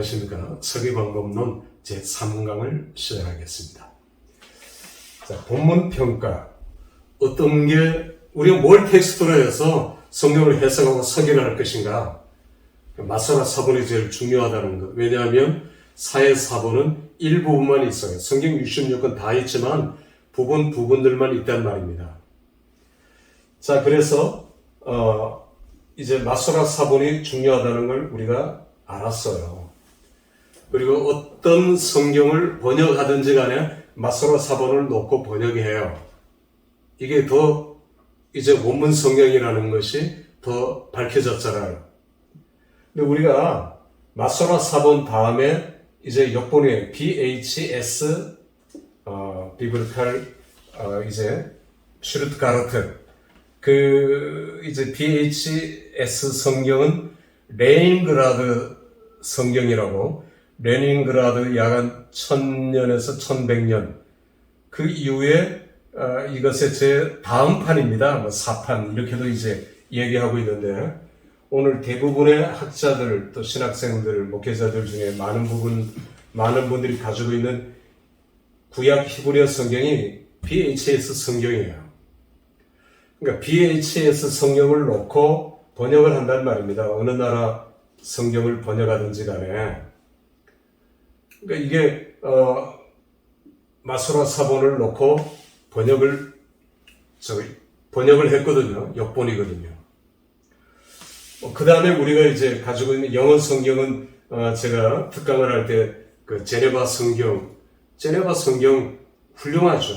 안녕하십니까. 서기방법론 제3강을 시작하겠습니다. 자, 본문 평가. 어떤 게, 우리가 뭘 텍스트로 해서 성경을 해석하고 서기를 할 것인가. 마사라 사본이 제일 중요하다는 것. 왜냐하면 사회 사본은 일부분만 있어요. 성경 66권 다 있지만 부분 부분들만 있단 말입니다. 자, 그래서, 어, 이제 마소라 사본이 중요하다는 걸 우리가 알았어요. 그리고 어떤 성경을 번역하든지 간에 마소라 사본을 놓고 번역해요. 이게 더 이제 원문 성경이라는 것이 더 밝혀졌잖아요. 근데 우리가 마소라 사본 다음에 이제 역본에 BHS 어, 비블칼 어, 이제 슈르트가르트 그 이제 BHS 성경은 레닌그라드 성경이라고 레닌그라드 약한 1000년에서 1100년 그 이후에 어, 이것의 제 다음 판입니다. 뭐 4판 이렇게도 이제 얘기하고 있는데 오늘 대부분의 학자들 또 신학생들 목회자들 중에 많은 부분 많은 분들이 가지고 있는 구약 히브리어 성경이 BHS 성경이에요. 그러니까 BHS 성경을 놓고 번역을 한단 말입니다. 어느 나라 성경을 번역하든지 간에. 그러니까 이게, 어, 마소라 사본을 놓고 번역을, 저기, 번역을 했거든요. 역본이거든요. 어, 그 다음에 우리가 이제 가지고 있는 영어 성경은, 어, 제가 특강을 할 때, 그, 제네바 성경, 제네바 성경 훌륭하죠.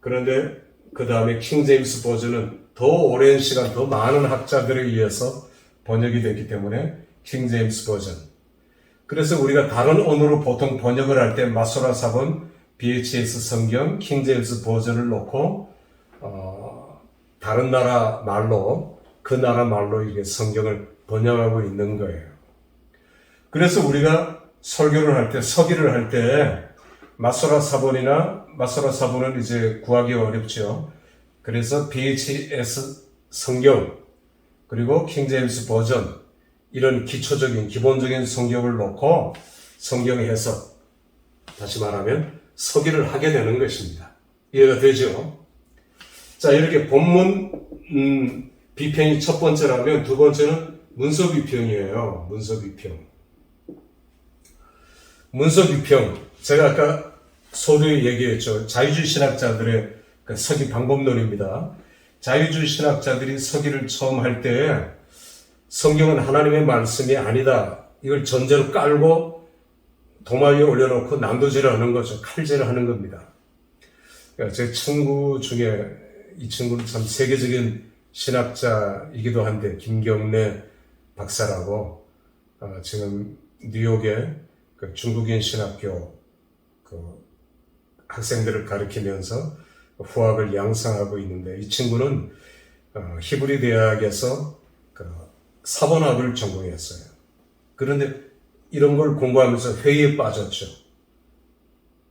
그런데 그 다음에 킹 제임스 버전은 더 오랜 시간, 더 많은 학자들에 의해서 번역이 됐기 때문에 킹 제임스 버전. 그래서 우리가 다른 언어로 보통 번역을 할 때 마소라 사본, BHS 성경, 킹제임스 버전을 놓고 어, 다른 나라 말로 그 나라 말로 이게 성경을 번역하고 있는 거예요. 그래서 우리가 설교를 할 때, 서기를 할 때 마소라 사본이나 마소라 사본은 이제 구하기 어렵죠. 그래서 BHS 성경 그리고 킹제임스 버전 이런 기초적인 기본적인 성경을 놓고 성경 해석 다시 말하면 서기를 하게 되는 것입니다. 이해가 되죠? 자 이렇게 본문 음, 비평이 첫 번째라면 두 번째는 문서 비평이에요. 문서 비평. 문서 비평. 제가 아까 소두에 얘기했죠. 자유주의 신학자들의 그 서기 방법론입니다. 자유주의 신학자들이 서기를 처음 할 때 성경은 하나님의 말씀이 아니다. 이걸 전제로 깔고 도마 위에 올려놓고 난도질을 하는 거죠. 칼질을 하는 겁니다. 그러니까 제 친구 중에 이 친구는 참 세계적인 신학자이기도 한데 김경래 박사라고 어, 지금 뉴욕의 그 중국인 신학교 그 학생들을 가르치면서 후학을 양성하고 있는데 이 친구는 어, 히브리 대학에서 그 사본학을 전공했어요. 그런데 이런 걸 공부하면서 회의에 빠졌죠.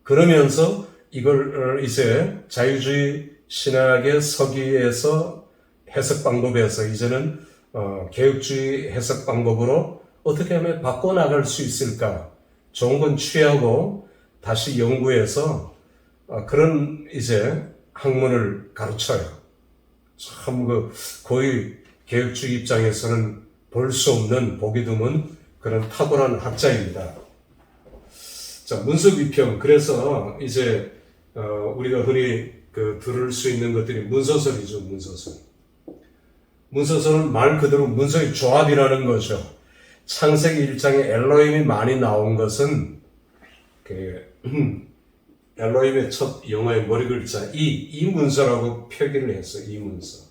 그러면서 이걸 어, 이제 자유주의 신학의 서기에서 해석 방법에서 이제는 어, 개혁주의 해석 방법으로 어떻게 하면 바꿔나갈 수 있을까? 좋은 건 취하고 다시 연구해서 어, 그런 이제 학문을 가르쳐요. 참 그 거의 개혁주의 입장에서는 볼 수 없는 보기 드문 그런 탁월한 학자입니다. 자 문서 비평 그래서 이제 어, 우리가 흔히 그 들을 수 있는 것들이 문서설이죠 문서설. 문서설은 말 그대로 문서의 조합이라는 거죠. 창세기 1장에 엘로힘이 많이 나온 것은 그 엘로힘의 첫 영어의 머리 글자 이, 이 문서라고 표기를 했어요. 이 문서.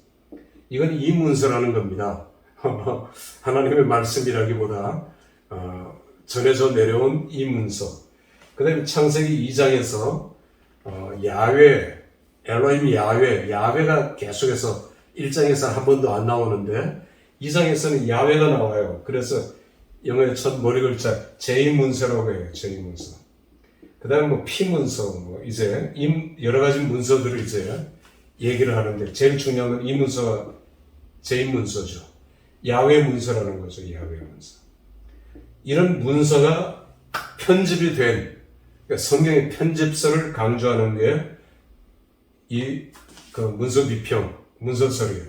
이건 이 문서라는 겁니다. 하나님의 말씀이라기보다 어, 전해져 내려온 이 문서. 그 다음에 창세기 2장에서 어, 야외, 엘로힘 야외, 야외가 계속해서 1장에서 한 번도 안 나오는데 2장에서는 야외가 나와요. 그래서 영어의 첫 머리 글자 제2문서라고 해요. 제2문서. 그 다음에 뭐 피문서, 뭐 이제 여러 가지 문서들을 이제 얘기를 하는데 제일 중요한 건 이 문서가 제2문서죠. 야외 문서라는 거죠. 야외 문서. 이런 문서가 편집이 된 그러니까 성경의 편집서를 강조하는 게 이 그 문서 비평, 문서설이에요.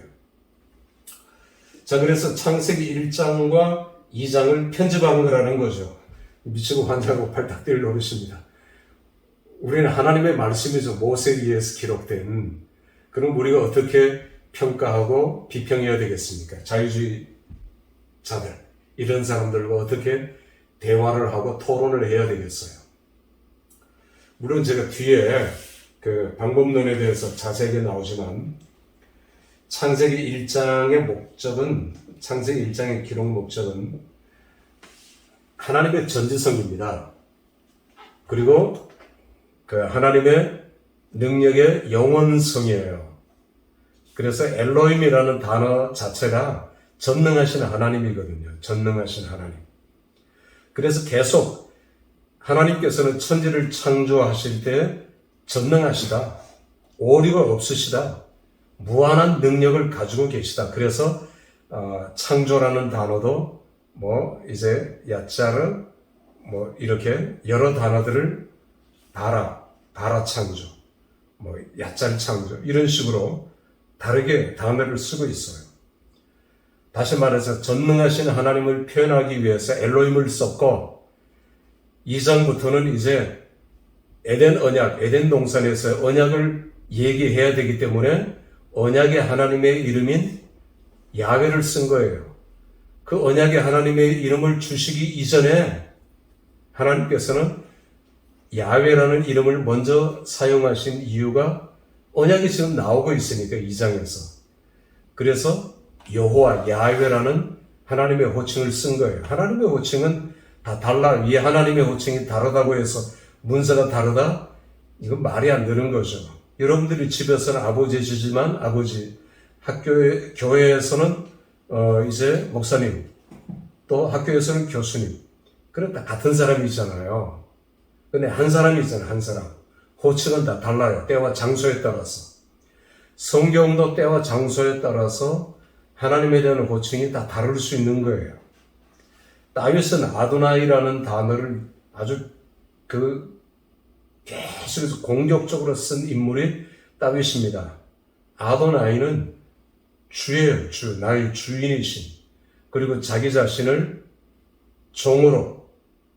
자, 그래서 창세기 1장과 2장을 편집한 거라는 거죠. 미치고 팔딱 뛸 노릇입니다. 우리는 하나님의 말씀이죠. 모세에 의해서 기록된. 그럼 우리가 어떻게 평가하고 비평해야 되겠습니까? 자유주의 자들, 이런 사람들과 어떻게 대화를 하고 토론을 해야 되겠어요. 물론 제가 뒤에 그 방법론에 대해서 자세하게 나오지만 창세기 1장의 목적은 창세기 1장의 기록 목적은 하나님의 전지성입니다. 그리고 그 하나님의 능력의 영원성이에요. 그래서 엘로임이라는 단어 자체가 전능하신 하나님이거든요. 전능하신 하나님. 그래서 계속 하나님께서는 천지를 창조하실 때 전능하시다. 오류가 없으시다. 무한한 능력을 가지고 계시다. 그래서 어, 창조라는 단어도 뭐 이제 야자르 뭐 이렇게 여러 단어들을 바라 바라 창조 뭐 야짤 창조 이런 식으로 다르게 단어를 쓰고 있어요. 다시 말해서 전능하신 하나님을 표현하기 위해서 엘로임을 썼고 2장부터는 이제 에덴 언약, 에덴 동산에서 언약을 얘기해야 되기 때문에 언약의 하나님의 이름인 야훼를 쓴 거예요. 그 언약의 하나님의 이름을 주시기 이전에 하나님께서는 야훼라는 이름을 먼저 사용하신 이유가 언약이 지금 나오고 있으니까 이 장에서 그래서 여호와 야훼라는 하나님의 호칭을 쓴 거예요. 하나님의 호칭은 다 달라. 이 하나님의 호칭이 다르다고 해서 문서가 다르다? 이건 말이 안 되는 거죠. 여러분들이 집에서는 아버지 주지만 아버지, 학교에, 교회에서는 어, 이제 목사님, 또 학교에서는 교수님. 그럼 다 같은 사람이잖아요. 근데 한 사람이잖아요, 한 사람. 호칭은 다 달라요. 때와 장소에 따라서. 성경도 때와 장소에 따라서 하나님에 대한 호칭이 다 다를 수 있는 거예요. 다윗은 아도나이라는 단어를 아주 그 계속해서 공격적으로 쓴 인물이 다윗입니다. 아도나이는 주예요, 주, 나의 주인이신. 그리고 자기 자신을 종으로,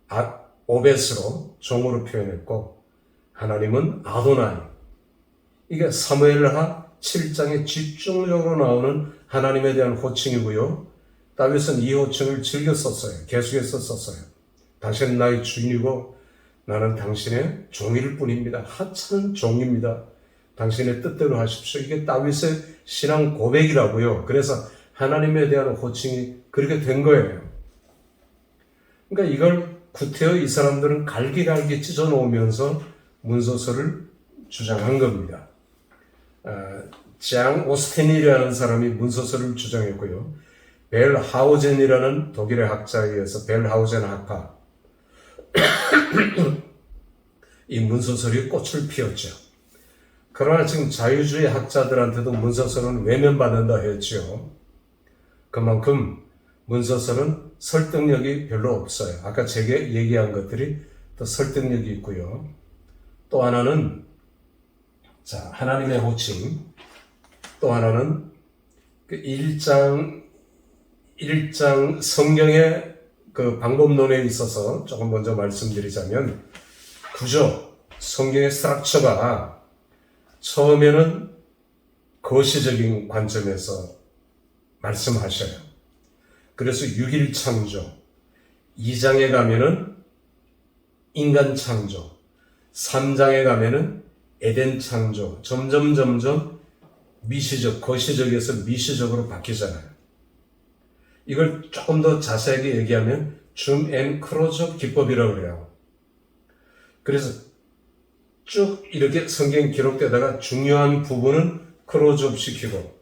아, 오벳으로 종으로 표현했고, 하나님은 아도나이. 이게 사무엘하 7장에 집중적으로 나오는 하나님에 대한 호칭이고요. 다윗은 이 호칭을 즐겨 썼어요. 계속해서 썼어요. 당신은 나의 주인이고 나는 당신의 종일 뿐입니다. 하찮은 종입니다. 당신의 뜻대로 하십시오. 이게 다윗의 신앙 고백이라고요. 그래서 하나님에 대한 호칭이 그렇게 된 거예요. 그러니까 이걸 구태여 이 사람들은 갈기갈기 찢어 놓으면서 문서서를 주장한 겁니다. 아, 장 오스텐이라는 사람이 문서서를 주장했고요. 벨 하우젠이라는 독일의 학자에 의해서 벨 하우젠 학파 이 문서설이 꽃을 피웠죠. 그러나 지금 자유주의 학자들한테도 문서설은 외면받는다 했죠. 그만큼 문서설은 설득력이 별로 없어요. 아까 제가 얘기한 것들이 또 설득력이 있고요. 또 하나는 자 하나님의 호칭 또 하나는 그 1장 1장 성경의 그 방법론에 있어서 조금 먼저 말씀드리자면 구조 성경의 스트럭처가 처음에는 거시적인 관점에서 말씀하셔요. 그래서 6일 창조, 2장에 가면은 인간 창조, 3장에 가면은 에덴 창조, 점점 점점 미시적, 거시적에서 미시적으로 바뀌잖아요. 이걸 조금 더 자세하게 얘기하면 줌 앤 크로즈 기법이라고 그래요. 그래서 쭉 이렇게 성경 기록되다가 중요한 부분은 크로즈업 시키고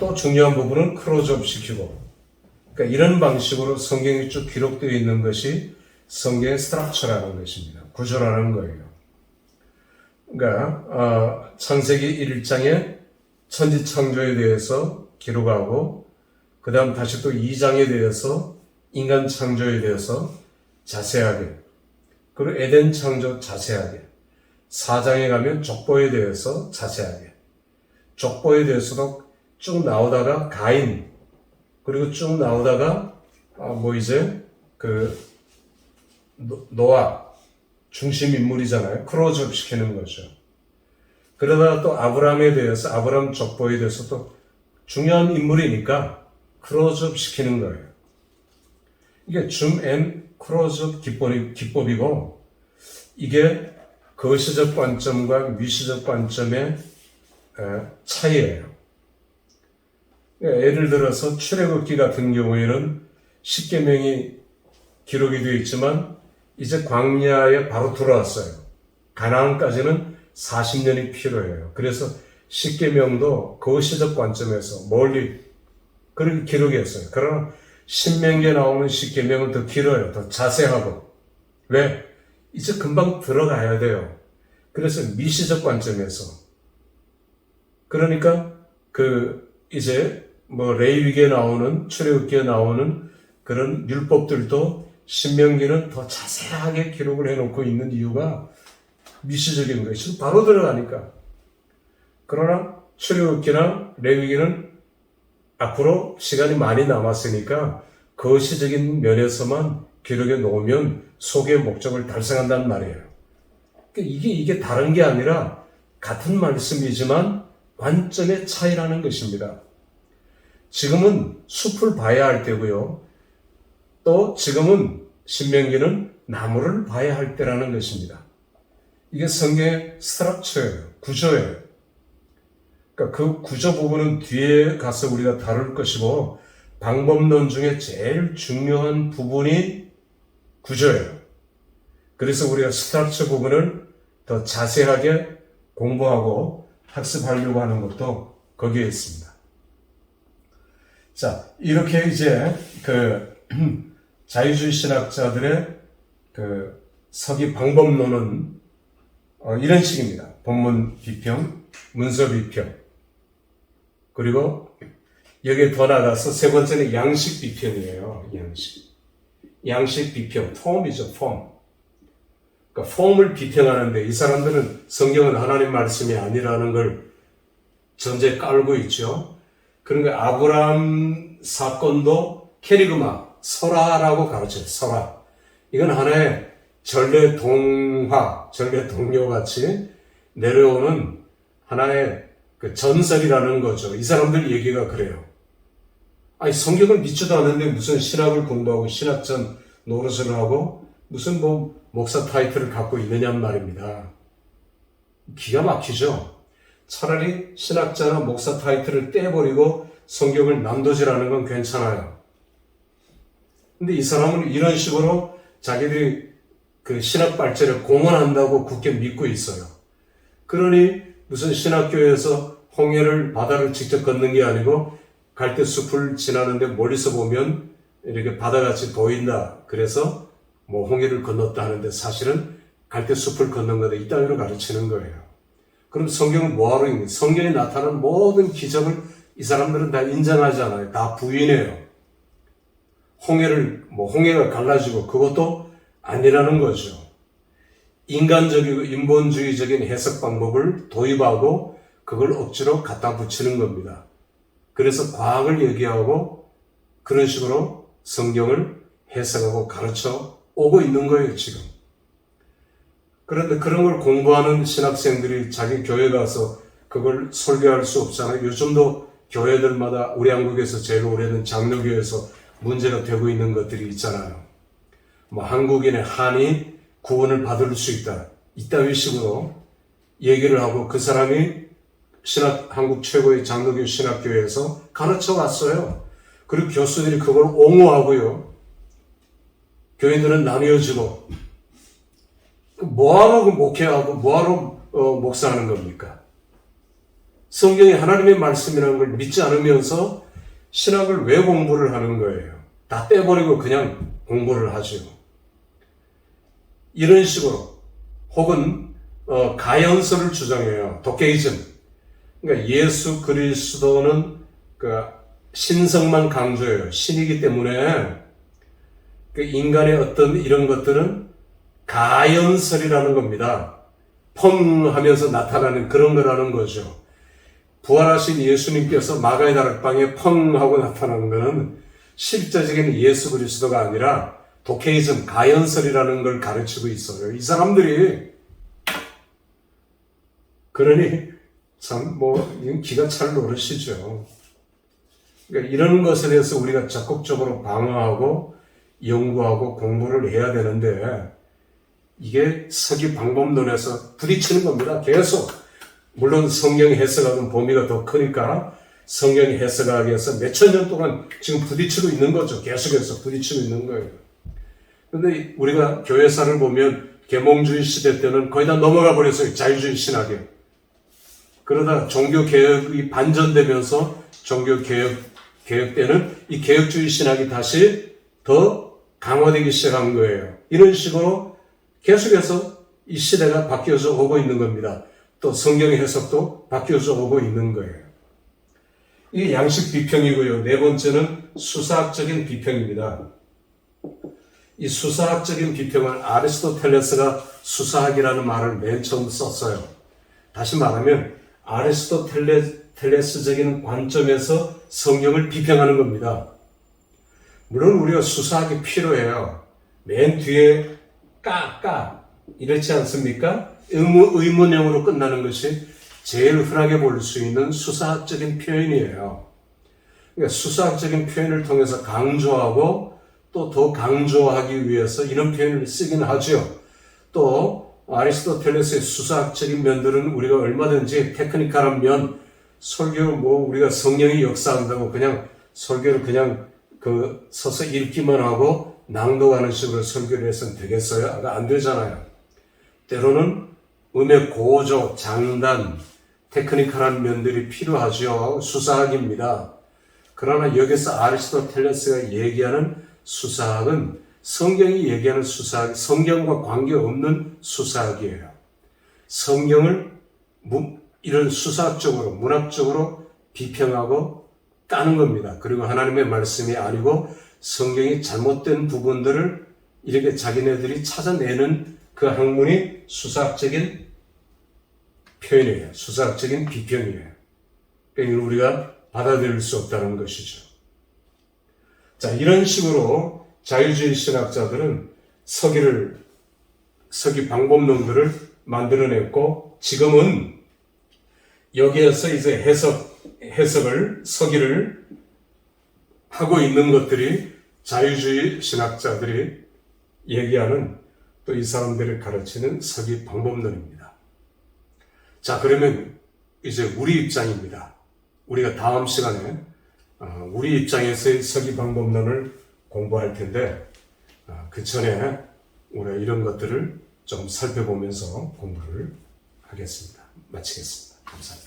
또 중요한 부분은 크로즈업 시키고 그러니까 이런 방식으로 성경이 쭉 기록되어 있는 것이 성경의 스트럭처라는 것입니다. 구조라는 거예요. 그러니까 어, 창세기 1장에 천지 창조에 대해서 기록하고 그 다음 다시 또 2장에 대해서 인간 창조에 대해서 자세하게 그리고 에덴 창조 자세하게 사장에 가면 족보에 대해서 자세하게 족보에 대해서도 쭉 나오다가 가인 그리고 쭉 나오다가 아, 뭐 이제 그 노- 노아 중심 인물이잖아요. 크로즈업 시키는 거죠. 그러다가 또 아브라함에 대해서 아브라함 족보에 대해서 또 중요한 인물이니까 크로즈업 시키는 거예요. 이게 줌앤 크로즈업 기법이, 기법이고 이게 거시적 관점과 미시적 관점의 에, 차이예요. 그러니까 예를 들어서 출애굽기 같은 경우에는 십계명이 기록이 되어 있지만 이제 광야에 바로 들어왔어요. 가나안까지는 40년이 필요해요. 그래서 십계명도 거시적 관점에서 멀리 그렇게 기록했어요. 그러나 신명기에 나오는 십계명은 더 길어요. 더 자세하고. 왜? 이제 금방 들어가야 돼요. 그래서 미시적 관점에서. 그러니까 그 이제 뭐 레위기에 나오는 출애굽기에 나오는 그런 율법들도 신명기는 더 자세하게 기록을 해놓고 있는 이유가 미시적인 거예요. 바로 들어가니까. 그러나 출애굽기나 레위기는 앞으로 시간이 많이 남았으니까 거시적인 면에서만 기록해 놓으면 소개의 목적을 달성한단 말이에요. 그러니까 이게 이게 다른 게 아니라 같은 말씀이지만 관점의 차이라는 것입니다. 지금은 숲을 봐야 할 때고요. 또 지금은 신명기는 나무를 봐야 할 때라는 것입니다. 이게 성경의 스트럭처예요. 구조예요. 그러니까 그 구조 부분은 뒤에 가서 우리가 다룰 것이고 방법론 중에 제일 중요한 부분이 구조예요. 그래서 우리가 스트럭처 부분을 더 자세하게 공부하고 학습하려고 하는 것도 거기에 있습니다. 자, 이렇게 이제 그 자유주의 신학자들의 그 서기 방법론은 어, 이런 식입니다. 본문 비평, 문서 비평, 그리고 여기에 더 나가서 세 번째는 양식 비평이에요. 양식. 양식 비평, 폼이죠, 폼. 그러니까 폼을 비평하는데 이 사람들은 성경은 하나님 말씀이 아니라는 걸 전제 깔고 있죠. 그러니까 아브라함 사건도 캐리그마, 설화라고 가르쳐요. 설화. 이건 하나의 전래 동화, 전래 동료 같이 내려오는 하나의 그 전설이라는 거죠. 이 사람들 얘기가 그래요. 아니, 성경을 믿지도 않는데 무슨 신학을 공부하고 신학전 노릇을 하고 무슨 뭐 목사 타이틀을 갖고 있느냔 말입니다. 기가 막히죠? 차라리 신학자나 목사 타이틀을 떼버리고 성경을 남도질하는 건 괜찮아요. 근데 이 사람은 이런 식으로 자기들이 그 신학 발전을 공언한다고 굳게 믿고 있어요. 그러니 무슨 신학교에서 홍해를 바다를 직접 걷는 게 아니고 갈대 숲을 지나는데 멀리서 보면 이렇게 바다같이 보인다. 그래서 뭐 홍해를 건넜다 하는데 사실은 갈대 숲을 걷는 거다. 이따위로 가르치는 거예요. 그럼 성경은 뭐하러 읽는? 성경에 나타난 모든 기적을 이 사람들은 다 인정하지 않아요. 다 부인해요. 홍해를 뭐 홍해가 갈라지고 그것도 아니라는 거죠. 인간적이고 인본주의적인 해석 방법을 도입하고 그걸 억지로 갖다 붙이는 겁니다. 그래서 과학을 얘기하고 그런 식으로 성경을 해석하고 가르쳐 오고 있는 거예요, 지금. 그런데 그런 걸 공부하는 신학생들이 자기 교회 가서 그걸 설교할 수 없잖아요. 요즘도 교회들마다 우리 한국에서 제일 오래된 장로교에서 문제가 되고 있는 것들이 있잖아요. 뭐 한국인의 한이 구원을 받을 수 있다. 이따위 식으로 얘기를 하고 그 사람이 신학, 한국 최고의 장로교 신학교에서 가르쳐 왔어요. 그리고 교수들이 그걸 옹호하고요. 교인들은 나뉘어지고, 뭐하러 그 목회하고 뭐하러 어, 목사하는 겁니까? 성경이 하나님의 말씀이라는 걸 믿지 않으면서 신학을 왜 공부를 하는 거예요? 다 떼버리고 그냥 공부를 하죠. 이런 식으로 혹은 어, 가연설을 주장해요. 도케이즘. 그러니까 예수 그리스도는 그 신성만 강조해요. 신이기 때문에 그 인간의 어떤 이런 것들은 가연설이라는 겁니다. 펑 하면서 나타나는 그런 거라는 거죠. 부활하신 예수님께서 마가의 다락방에 펑 하고 나타나는 것은 실제적인 예수 그리스도가 아니라 도케이즘, 가연설이라는 걸 가르치고 있어요. 이 사람들이 그러니 참 뭐 기가 찰 노릇이죠. 그러니까 이런 것에 대해서 우리가 적극적으로 방어하고 연구하고 공부를 해야 되는데 이게 서기 방법론에서 부딪히는 겁니다. 계속 물론 성경 해석하는 범위가 더 크니까 성경 해석하기 위해서 몇천 년 동안 지금 부딪히고 있는 거죠. 계속해서 부딪히고 있는 거예요. 근데 우리가 교회사를 보면 계몽주의 시대 때는 거의 다 넘어가 버렸어요. 자유주의 신학에. 그러다 종교 개혁이 반전되면서 종교 개혁 개혁 때는 이 개혁주의 신학이 다시 더 강화되기 시작한 거예요. 이런 식으로 계속해서 이 시대가 바뀌어져 오고 있는 겁니다. 또 성경의 해석도 바뀌어져 오고 있는 거예요. 이게 양식 비평이고요. 네 번째는 수사학적인 비평입니다. 이 수사학적인 비평을 아리스토텔레스가 수사학이라는 말을 맨 처음 썼어요. 다시 말하면 아리스토텔레스적인 관점에서 성경을 비평하는 겁니다. 물론 우리가 수사학이 필요해요. 맨 뒤에 까, 까 이렇지 않습니까? 의무, 의문형으로 끝나는 것이 제일 흔하게 볼 수 있는 수사학적인 표현이에요. 그러니까 수사학적인 표현을 통해서 강조하고 또 더 강조하기 위해서 이런 표현을 쓰긴 하죠. 또 아리스토텔레스의 수사학적인 면들은 우리가 얼마든지 테크니컬한 면, 설교 뭐 우리가 성령이 역사한다고 그냥 설교를 그냥 그 서서 읽기만 하고 낭독하는 식으로 설교를 해서는 되겠어요? 아, 안 되잖아요. 때로는 음의 고조, 장단, 테크니컬한 면들이 필요하죠. 수사학입니다. 그러나 여기서 아리스토텔레스가 얘기하는 수사학은 성경이 얘기하는 수사학, 성경과 관계없는 수사학이에요. 성경을 무, 이런 수사학적으로, 문학적으로 비평하고 까는 겁니다. 그리고 하나님의 말씀이 아니고 성경이 잘못된 부분들을 이렇게 자기네들이 찾아내는 그 학문이 수사학적인 표현이에요. 수사학적인 비평이에요. 그러니까 우리가 받아들일 수 없다는 것이죠. 자, 이런 식으로 자유주의 신학자들은 서기를, 서기 방법론들을 만들어냈고, 지금은 여기에서 이제 해석, 해석을, 서기를 하고 있는 것들이 자유주의 신학자들이 얘기하는 또 이 사람들을 가르치는 서기 방법론입니다. 자, 그러면 이제 우리 입장입니다. 우리가 다음 시간에 어, 우리 입장에서의 서기 방법론을 공부할 텐데 어, 그 전에 우리가 이런 것들을 좀 살펴보면서 공부를 하겠습니다. 마치겠습니다. 감사합니다.